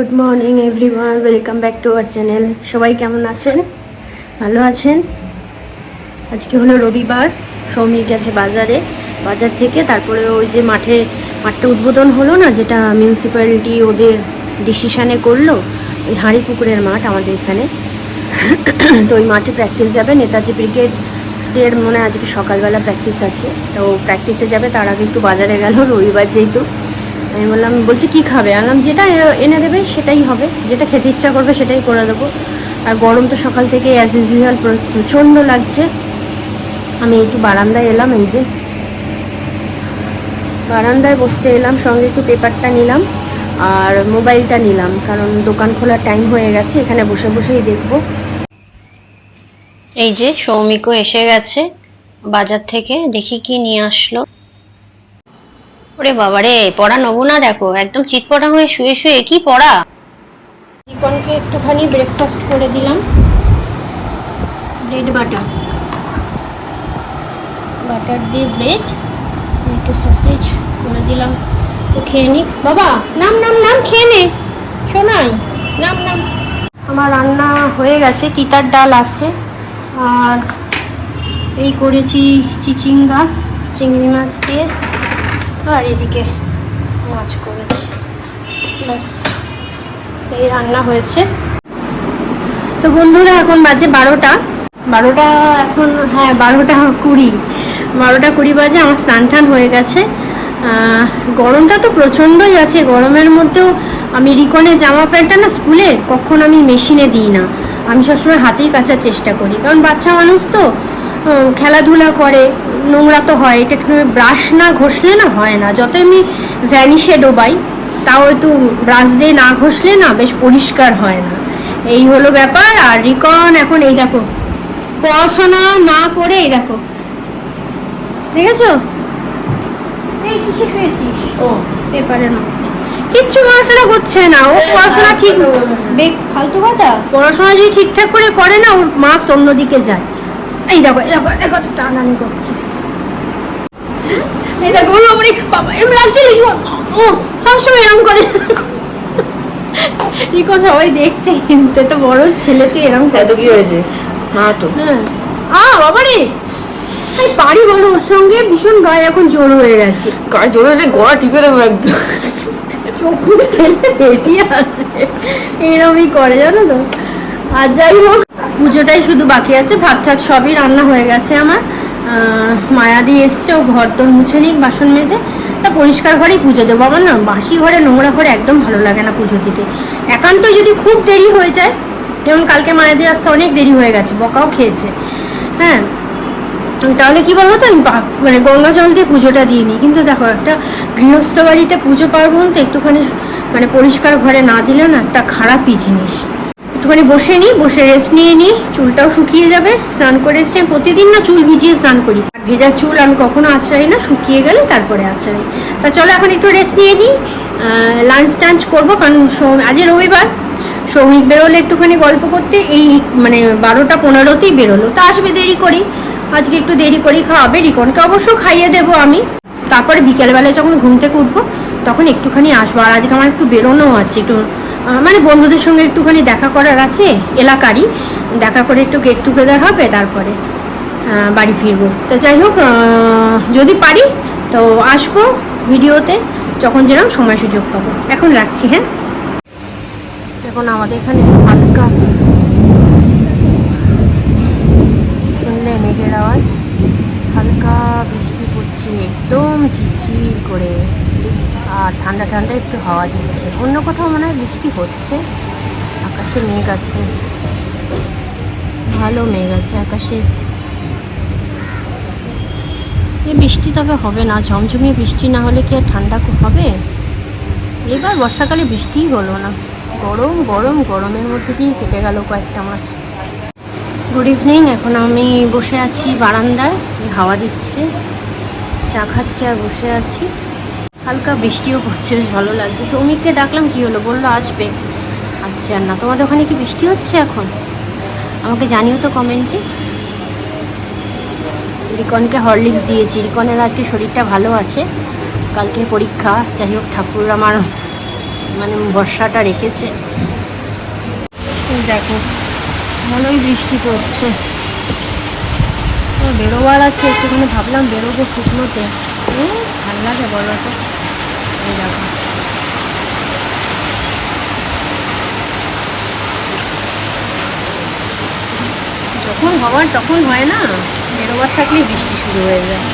Good morning everyone welcome back to our channel সবাই কেমন আছেন? ভালো আছেন? আজকে হলো রবিবার। সৌমিক গেছে বাজারে। বাজার থেকে তারপরে ওই যে মাঠে, মাঠটা উদ্বোধন হলো না, যেটা মিউনিসিপ্যালিটি ওদের ডিসিশানে করল, ওই হাঁড়ি পুকুরের মাঠ আমাদের এখানে। তো ওই মাঠে প্র্যাকটিস যাবে। নেতাজি ব্রিগেডের মনে আজকে সকালবেলা প্র্যাকটিস আছে। তো প্র্যাকটিসে যাবে, তার আগে একটু বাজারে গেল, রবিবার যেহেতু। আমি বললাম, বলছি, কি খাবে? আনলাম যেটা এনে দেবে, সেটাই হবে। যেটা খেতে ইচ্ছা করবে, সেটাই করে দেবো। আর গরম তো সকাল থেকে অ্যাজ ইউজুয়াল প্রচণ্ড লাগছে। আমি একটু বারান্দায় এলাম, এই যে। বারান্দায় বসতে এলাম, সঙ্গে একটু পেপারটা নিলাম আর মোবাইলটা নিলাম, কারণ দোকান খোলার টাইম হয়ে গেছে, এখানে বসে বসেই দেখব। এই যে, সৌমিকও এসে গেছে বাজার থেকে, দেখি কি নিয়ে আসলো। ওরে বাবা রে পড়া নেব না দেখো একদম চিৎপটা হয়ে শুয়ে শুয়ে কি পড়া? রিকনকে একটুখানি ব্রেকফাস্ট করে দিলাম। ব্রেড বাটার বাটার দিয়ে ব্রেড একটু সসেজ করে দিলাম। তো খেয়ে নি। বাবা নাম নাম নাম খেয়ে নে। শোনাই নাম নাম। আমার রান্না হয়ে গেছে তিতার ডাল আছে। আর এই করেছি চিচিঙ্গা চিংড়ি মাছ দিয়ে। আর এদিকে মাছ করেছি। ব্যাস, এই রান্না হয়েছে। তো বন্ধুরা, এখন বাজে বারোটা। বারোটা এখন হ্যাঁ বারোটা কুড়ি। বারোটা কুড়ি বাজে, আমার স্নান টান হয়ে গেছে। গরমটা তো প্রচণ্ডই আছে। গরমের মধ্যেও আমি রিকনের জামা প্যান্টটা না স্কুলে কখন আমি মেশিনে দিই না। আমি সবসময় হাতেই কাচার চেষ্টা করি। কারণ বাচ্চা মানুষ তো খেলাধুলা করে নোংরা তো হয় এটা একটু ব্রাশ না ঘষলে না হয় না? যত আমি ভ্যানিশে ডোবাই তাও একটু ব্রাশ দিয়ে না ঘষলে না বেশ পরিষ্কার হয় না। এই হলো ব্যাপার আর রিকন এখন এই দেখো পড়াশোনা না করে এই দেখো। এই কিছু শুয়েছিস? ও। পেপারের মধ্যে। কিচ্ছু পড়াশোনা করছে না ও পড়াশোনা ঠিক বেগ ফালতু কথা? পড়াশোনা যদি ঠিকঠাক করে করে না ওর মার্কস অন্যদিকে যায়। এই দেখো এই দেখো কত টানানি করছে। এই দেখো ওর উপরে বাবা এম লাগছে লিখো ও সবসময় এরকম করে। সবাই দেখছে কিন্তু এত বড় ছেলে তুই এরকম এত কি হয়েছে? না তো। হ্যাঁ। আ বাবা রে! পারি বলো ওর সঙ্গে ভীষণ গায়ে এখন জোর হয়ে গেছে। জোরে হয়েছে গলা টিপে দেবো একদম। চোখ মুখ ঠেলে বেরিয়ে আসে। এরমই করে জানো তো। আর যাই হোক পুজোটাই শুধু বাকি আছে ভাত ঠাত সবই রান্না হয়ে গেছে আমার। মায়াদি এসছে, ও ঘর তোর মুছে নিক, বাসন মেজে, তা পরিষ্কার ঘরেই পুজো দেবো। আমার না বাসি ঘরে, নোংরা ঘরে একদম ভালো লাগে না পুজো দিতে। একান্ত যদি খুব দেরি হয়ে যায়, যেমন কালকে মায়াদি আসতে অনেক দেরি হয়ে গেছে, বকাও খেয়েছে। হ্যাঁ তাহলে কি বলতো, আমি বা- মানে গঙ্গা জল দিয়ে পুজোটা দিয়ে নিই কিন্তু দেখো, একটা গৃহস্থ বাড়িতে পুজো পার্বণ তো একটুখানি মানে পরিষ্কার ঘরে না দিলে না একটা খারাপই জিনিস। একটুখানি বসে নিই বসে রেস্ট নিয়ে নিই চুলটাও শুকিয়ে যাবে, স্নান করে এসে প্রতিদিন না চুল ভিজিয়ে স্নান করি। আর ভেজা চুল আমি কখনো আছড়াই না, শুকিয়ে গেলে তারপরে আছড়াই তা চলো এখন একটু রেস্ট নিয়ে নিই লাঞ্চ টাঞ্চ করব, কারণ সৌ- আজ রবিবার, সৌমিক বেরোলে একটুখানি গল্প করতে, এই মানে বারোটা পনেরোতেই বেরোলো। তা আসবে, দেরি করি। আজকে একটু দেরি করেই খাওয়াবে রিকনকে অবশ্য খাইয়ে দেবো আমি। তারপরে বিকেলবেলায় যখন ঘুম থেকে উঠবো, তখন একটুখানি আসব। আর আজকে আমার একটু বেরোনো আছে, একটু মানে বন্ধুদের সঙ্গে একটুখানি দেখা করার আছে, এলাকারই। দেখা করে একটু গেট টুগেদার হবে, তারপরে বাড়ি ফিরবো। তো যাই হোক যদি পারি, তো আসব ভিডিওতে, যখন যেরকম সময় সুযোগ পাবো। এখন রাখছি হ্যাঁ? এখন আমাদের এখানে হালকা শুনলে মেঘের আওয়াজ, হালকা বৃষ্টি পড়ছে, একদম ঝিরঝির করে। আর ঠান্ডা ঠান্ডা একটু হাওয়া দিচ্ছে। অন্য কোথাও মনে হয় বৃষ্টি হচ্ছে। আকাশে মেঘ আছে। ভালো মেঘ আছে আকাশে। এ বৃষ্টি তবে হবে না। ঝমঝমিয়ে বৃষ্টি না হলে কি আর ঠান্ডা হবে? এবার বর্ষাকালে বৃষ্টিই হলো না। গরম গরম, গরমের মধ্যে দিয়েই কেটে গেল কয়েকটা মাস। গুড ইভিনিং এখন আমি বসে আছি বারান্দায়। হাওয়া দিচ্ছে। চা খাচ্ছি আর বসে আছি। হালকা বৃষ্টিও পড়ছে, বেশ ভালো লাগছে। সৌমিককে ডাকলাম, কি হলো? বলল, আসবে। আসছে আর না। তোমাদের ওখানে কি বৃষ্টি হচ্ছে এখন? আমাকে জানিও তো কমেন্টে রিকনকে হরলিক্স দিয়েছি। রিকনের আজকে শরীরটা ভালো আছে। কালকে পরীক্ষা। যাই হোক, ঠাকুর আমার মানে বর্ষাটা রেখেছে। দেখো, ভালোই বৃষ্টি পড়ছে। বেরোবার আছে। একটুখানি ভাবলাম বেরোবো শুকনোতে। ভালো লাগে বলো তো। এই দেখো। যখন হওয়ার তখন হয় না, বেরোবার থাকলেই বৃষ্টি শুরু হয়ে যায়।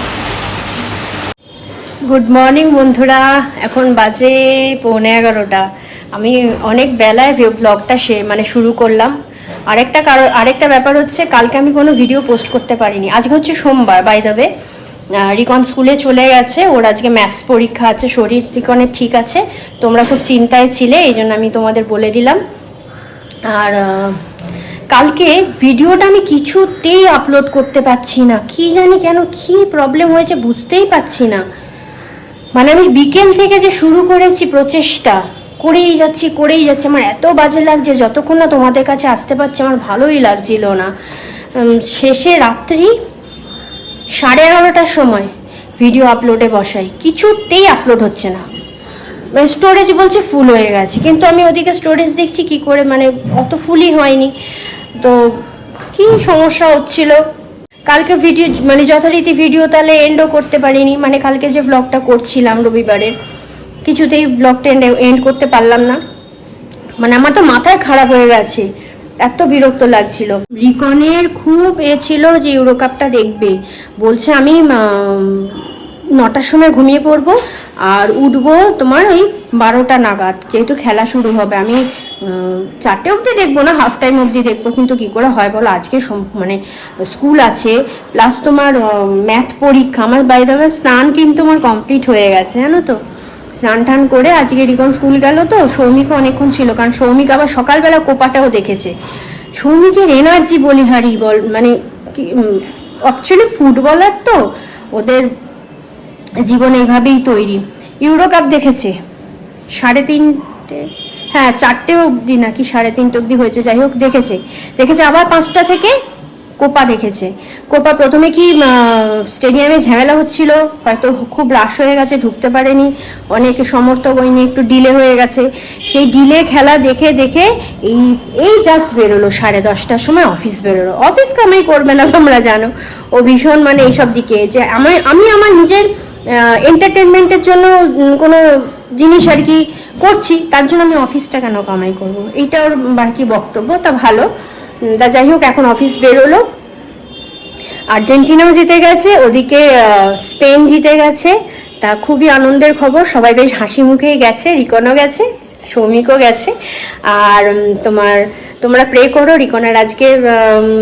গুড মর্নিং বন্ধুরা। এখন বাজে পৌনে এগারোটা। আমি অনেক বেলায় ব্লগটা সে মানে শুরু করলাম। আরেকটা কারণ আরেকটা ব্যাপার হচ্ছে, কালকে আমি কোনো ভিডিও পোস্ট করতে পারিনি। আজকে হচ্ছে সোমবার বাই দ্য রিকন স্কুলে চলে গেছে। ওর আজকে ম্যাথস পরীক্ষা আছে, শরীর রিকনের ঠিক আছে। তোমরা খুব চিন্তায় ছিলে, এই জন্য আমি তোমাদের বলে দিলাম। আর কালকে ভিডিওটা আমি কিছুতেই আপলোড করতে পারছি না। কি জানি কেন, কি প্রবলেম হয়েছে বুঝতেই পারছি না। মানে আমি বিকেল থেকে যে শুরু করেছি প্রচেষ্টা, করেই যাচ্ছি করেই যাচ্ছি, আমার এত বাজে লাগছে, যতক্ষণ না তোমাদের কাছে আসতে পারছি, আমার ভালোই লাগছিল না। শেষে রাত্রি সাড়ে এগারোটার সময় ভিডিও আপলোডে বসাই। কিছুতেই আপলোড হচ্ছে না। মানে স্টোরেজ বলছে ফুল হয়ে গেছে। কিন্তু আমি ওদিকে স্টোরেজ দেখছি কি করে মানে অত ফুলই হয়নি। তো কি সমস্যা হচ্ছিল? কালকে ভিডিও মানে যথারীতি ভিডিও তাহলে এন্ডও করতে পারিনি। মানে কালকে যে ব্লগটা করছিলাম রবিবারের কিছুতেই ব্লগটা এন্ড এন্ড করতে পারলাম না। মানে আমার তো মাথায় খারাপ হয়ে গেছে। এত বিরক্ত লাগছিল। রিকনের খুব এ ছিল যে ইউরো কাপটা দেখবে। বলছে, আমি নটার সময় ঘুমিয়ে পড়ব আর উঠবো তোমার ওই বারোটা নাগাদ। যেহেতু খেলা শুরু হবে, আমি চারটে অবধি দেখব না হাফ টাইম অবধি দেখব। কিন্তু কি করে হয় বলো, আজকে মানে স্কুল আছে প্লাস তোমার ম্যাথ পরীক্ষা। আমার বাইরে স্নান কিন্তু আমার কমপ্লিট হয়ে গেছে, জানো তো? স্নান টান করে আজকে রিকন স্কুল গেল তো, সৌমিকও অনেকক্ষণ ছিল, কারণ সৌমিক আবার সকালবেলা কোপাটাও দেখেছে। সৌমিকের এনার্জি বলিহারি বল মানে অ্যাকচুয়ালি ফুটবলার তো, ওদের জীবন এইভাবেই তৈরি। ইউরো কাপ দেখেছে। সাড়ে তিনটে হ্যাঁ চারটে অবধি নাকি সাড়ে তিনটে অবধি হয়েছে, যাই হোক, দেখেছে। দেখেছে আবার পাঁচটা থেকে কোপা দেখেছে। কোপা প্রথমে কি স্টেডিয়ামে ঝামেলা হচ্ছিল, হয়তো খুব রাশ হয়ে গেছে, ঢুকতে পারেনি। অনেক সমর্থক ওই একটু ডিলে হয়ে গেছে। সেই ডিলে খেলা দেখে দেখে এই এই জাস্ট বেরোলো, সাড়ে দশটার সময় অফিস বেরোলো। অফিস কামাই করবে না, তোমরা জানো। ও ভীষণ মানে এইসব দিকে যে আমি আমি আমার নিজের এন্টারটেনমেন্টের জন্য কোনো জিনিস আর কি করছি, তার জন্য আমি অফিসটা কেন কামাই করব? এইটা ওর বাকি বক্তব্য, তা ভালো। তা যাই হোক, এখন অফিস বেরোলো। আর্জেন্টিনাও জিতে গেছে, ওদিকে স্পেন জিতে গেছে। তা খুবই আনন্দের খবর, সবাই বেশ হাসি মুখেই গেছে, রিকনও গেছে, সৌমিকও গেছে। আর তোমার, তোমরা প্রে করো, রিকনের আজকে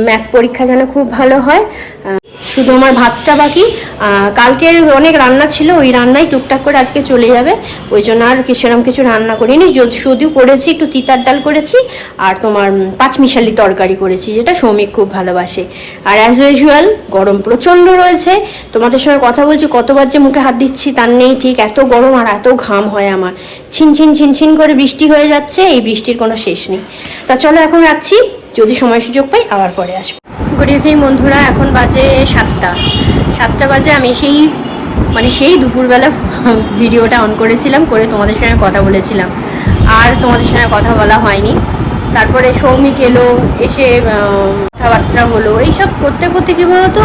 ম্যাথ পরীক্ষা যেন খুব ভালো হয়। শুধু আমার ভাতটা বাকি। কালকের অনেক রান্না ছিল, ওই রান্নাই টুকটাক করে আজকে চলে যাবে। ওই জন্য আর সেরকম কিছু রান্না করিনি। যদিও করেছি, একটু তিতার ডাল করেছি, আর তোমার পাঁচমিশালি তরকারি করেছি, যেটা সৌমিক খুব ভালোবাসে। আর অ্যাজ ইউজুয়াল গরম প্রচণ্ড রয়েছে। তোমাদের সঙ্গে কথা বলছি, কতবার যে মুখে হাত দিচ্ছি, তার নেই ঠিক। এত গরম আর এত ঘাম হয় আমার। ছিনছিন ছিনছিন করে বৃষ্টি হয়ে যাচ্ছে, এই বৃষ্টির কোনো শেষ নেই। তা চলো এখন রাখছি। যদি সময় সুযোগ পাই, আবার পরে আসব। গুড ইভিনিং বন্ধুরা। এখন বাজে সাতটা। সাতটা বাজে, আমি সেই মানে সেই দুপুরবেলা ভিডিওটা অন করেছিলাম, করে তোমাদের সঙ্গে কথা বলেছিলাম। আর তোমাদের সঙ্গে কথা বলা হয়নি। তারপরে সৌমিক এলো, এসে কথাবার্তা হলো। এইসব করতে করতে কি বলতো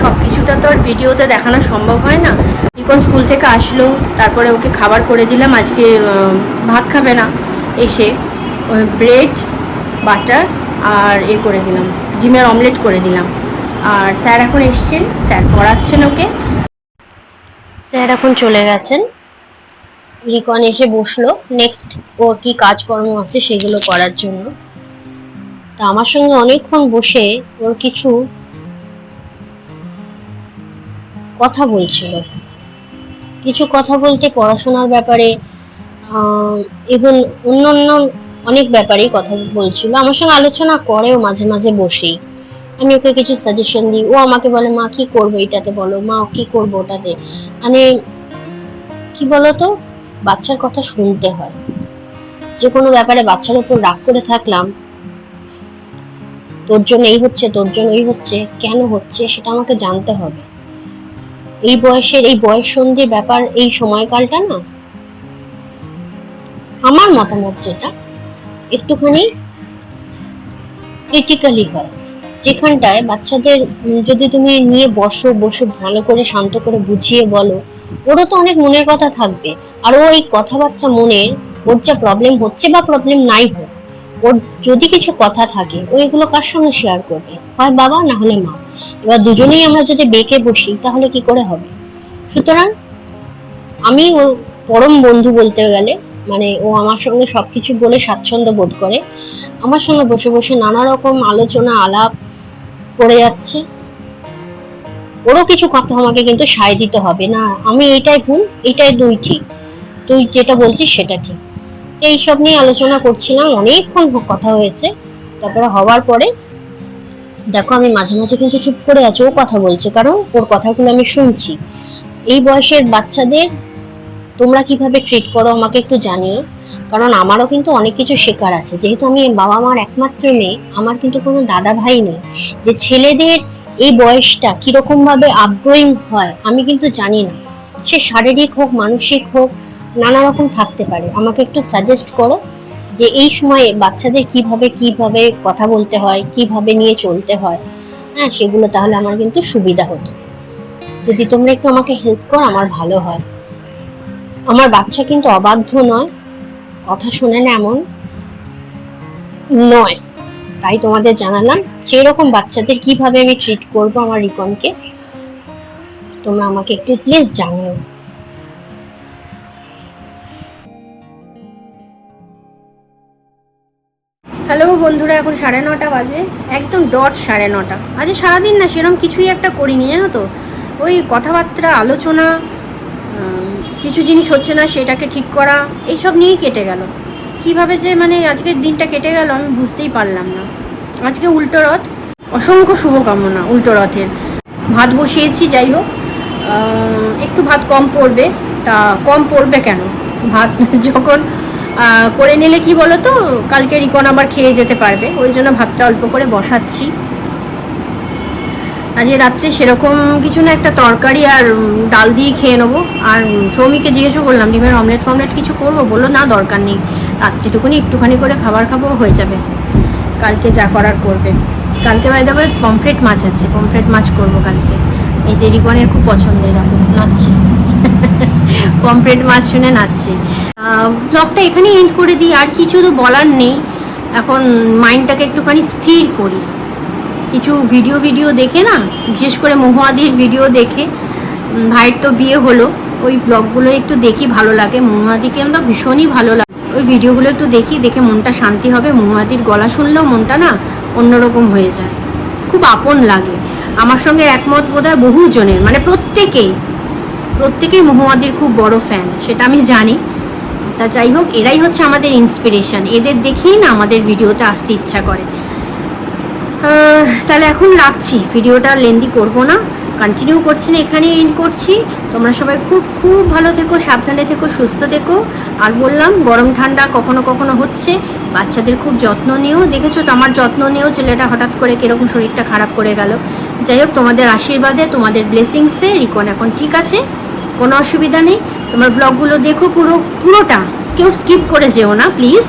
সব কিছুটা তো আর ভিডিওতে দেখানো সম্ভব হয় না। রিকন স্কুল থেকে আসলো, তারপরে ওকে খাবার করে দিলাম। আজকে ভাত খাবে না। এসে ব্রেড, বাটার আর এ করে দিলাম। ডিমের অমলেট করে দিলাম। আর স্যার এখন এসছেন, স্যার পড়াচ্ছেন ওকে। স্যার এখন চলে গেছেন। রিকন এসে বসল। নেক্সট ওর কি কাজকর্ম আছে সেগুলো করার জন্য। তা আমার সঙ্গে অনেকক্ষণ বসে ওর কিছু কথা বলছিল। কিছু কথা বলতে পড়াশোনার ব্যাপারে এবং অন্য অন্য অনেক ব্যাপারেই কথা বলছিল। আমার সঙ্গে আলোচনা করেও মাঝে মাঝে বসেই। আমি ওকে কিছু সাজেশন দিই। ও আমাকে বলে, মা, কি করব এটাতে বলো? মা, কি করব ওটাতে? মানে কি বলতো? বাচ্চার কথা শুনতে হয়। যে কোনো ব্যাপারে বাচ্চার উপর রাগ করে থাকলাম, তোর জন্য এই হচ্ছে, তোর জন্য এই হচ্ছে, কেন হচ্ছে, সেটা আমাকে জানতে হবে। এই বয়সের, এই বয়স সন্ধির ব্যাপার, এই সময়কালটা না, আমার মতামত যেটা একটুখানি ক্রিটিক্যালি হয়। যেখানটায় বাচ্চাদের যদি তুমি নিয়ে বসো, বসে ভালো করে, শান্ত করে বুঝিয়ে বলো, ওরও তো অনেক মনের কথা থাকবে। আর ও এই কথাবার্তা মনের ওর যা প্রবলেম হচ্ছে বা প্রবলেম নাই হোক, ওর যদি কিছু কথা থাকে, ও এগুলো কার সঙ্গে শেয়ার করবে? হয় বাবা না হলে মা? এবার দুজনেই আমরা যদি বেঁকে বসি, তাহলে কি করে হবে? সুতরাং আমি ও পরম বন্ধু বলতে গেলে মানে ও আমার সঙ্গে সবকিছু বলে স্বাচ্ছন্দ্য বোধ করে। আমার সঙ্গে বসে বসে নানা রকম আলোচনা আলাপ করে যাচ্ছে। ওরও কিছু কথা আমাকে কিন্তু সায় দিতে হবে না। আমি এটাই ভুল এটাই দুই ঠিক। তুই যেটা বলছিস সেটা ঠিক। এইসব নিয়ে আলোচনা করছিলাম, অনেকক্ষণ কথা হয়েছে। তারপরে হওয়ার পরে দেখো আমি মাঝে মাঝে কিন্তু চুপ করে আছি, ও কথা বলছে। কারণ ওর কথাগুলো আমি শুনছি। এই বয়সের বাচ্চাদের তোমরা কীভাবে ট্রিট করো আমাকে একটু জানিও। কারণ আমারও কিন্তু অনেক কিছু শেখার আছে। যেহেতু আমি বাবা মার একমাত্র মেয়ে, আমার কিন্তু কোনো দাদা ভাই নেই। যে ছেলেদের এই বয়সটা কীরকম ভাবে আপগ্রোয়িং হয়, আমি কিন্তু জানি না। সে শারীরিক হোক, মানসিক হোক, নানা রকম থাকতে পারে। আমাকে একটু সাজেস্ট করো যে এই সময়ে বাচ্চাদের কীভাবে কীভাবে কথা বলতে হয়, কীভাবে নিয়ে চলতে হয়। হ্যাঁ সেগুলো তাহলে আমার কিন্তু সুবিধা হতো। যদি তোমরা একটু আমাকে হেল্প করো, আমার ভালো হয়। আমার বাচ্চা কিন্তু অবাধ্য নয়। কথা শুনে না এমন। নয়। তাই তোমাদের জানালাম সেই রকম বাচ্চাদের কীভাবে আমি ট্রিট করব আমার রিকনকে তোমরা আমাকে একটু প্লিজ জানিও। হ্যালো বন্ধুরা, এখন সাড়ে নটা বাজে। একদম ডট সাড়ে নটা। আজ সারাদিন না সেরকম কিছুই একটা করিনি, জানো তো? ওই কথাবার্তা, আলোচনা কিছু জিনিস হচ্ছে না, সেটাকে ঠিক করা, এইসব নিয়েই কেটে গেল। কীভাবে যে মানে আজকের দিনটা কেটে গেল আমি বুঝতেই পারলাম না। আজকে উল্টো রথ, অসংখ্য শুভকামনা উল্টো রথের। ভাত বসিয়েছি, যাই হোক একটু ভাত কম পড়বে। তা কম পড়বে কেন? ভাত যখন করে নিলে কি বলো তো কালকে রিকন আবার খেয়ে যেতে পারবে, ওই জন্য ভাতটা অল্প করে বসাচ্ছি। আজকে রাত্রে সেরকম কিছু না, একটা তরকারি আর ডাল দিয়ে খেয়ে নেব। আর সৌমিকে জিজ্ঞেসও করলাম, ডিমের অমলেট ফমলেট কিছু করব? বলল, না, দরকার নেই। রাত্রিটুকুনি একটুখানি করে খাবার খাব, হয়ে যাবে। কালকে যা করার করবে। কালকে বাই দেবে পমফ্রেট মাছ আছে পমফ্রেট মাছ করব কালকে। এই যে রিকনের খুব পছন্দের দেখো নাচছে। পমফ্রেট মাছ শুনে নাচছে। ব্লগটা এখানে এন্ড করে দিই, আর কিছু তো বলার নেই। এখন মাইন্ডটাকে একটুখানি স্থির করি। কিছু ভিডিও ভিডিও দেখে না, বিশেষ করে মহুয়াদির ভিডিও দেখে ভাইয়ের তো বিয়ে হলো, ওই ব্লগগুলো একটু দেখি ভালো লাগে। মহুয়াদিকে আমরা ভীষণই ভালো লাগে। ওই ভিডিওগুলো একটু দেখি, দেখে মনটা শান্তি হবে। মহুয়াদির গলা শুনলেও মনটা না অন্যরকম হয়ে যায়। খুব আপন লাগে। আমার সঙ্গে একমত বোধ হয় বহু জনের মানে প্রত্যেকেই। প্রত্যেকেই মহুয়াদির খুব বড় ফ্যান সেটা আমি জানি। তা যাই হোক, এরাই হচ্ছে আমাদের ইন্সপিরেশন এদের দেখেই না আমাদের ভিডিওতে আসতে ইচ্ছা করে। তাহলে এখন রাখছি। ভিডিওটা লেন্দি করব না। কন্টিনিউ করছি না, এখানেই এন্ড করছি। তোমরা সবাই খুব খুব ভালো থেকো, সাবধানে থেকো, সুস্থ থেকো। আর বললাম, গরম ঠান্ডা কখনো কখনো হচ্ছে। বাচ্চাদের খুব যত্ন নিও। দেখেছ তো আমার যত্ন নিয়েও ছেলেটা হঠাৎ করে কীরকম শরীরটা খারাপ করে গেল। যাই হোক, তোমাদের আশীর্বাদে, তোমাদের ব্লেসিংসে রিকন এখন ঠিক আছে। কোনো অসুবিধা নেই। তোমার ব্লগগুলো দেখো পুরো, পুরোটা। কেউ স্কিপ করে যেও না প্লিজ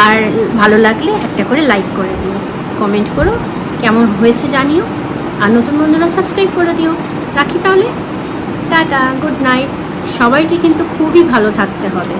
আর ভালো লাগলে একটা করে লাইক করে দিও। কমেন্ট করো। কেমন হয়েছে জানিও। আর নতুন বন্ধুরা সাবস্ক্রাইব করে দিও। রাখি তাহলে? টাটা গুড নাইট সবাইকে কিন্তু খুবই ভালো থাকতে হবে।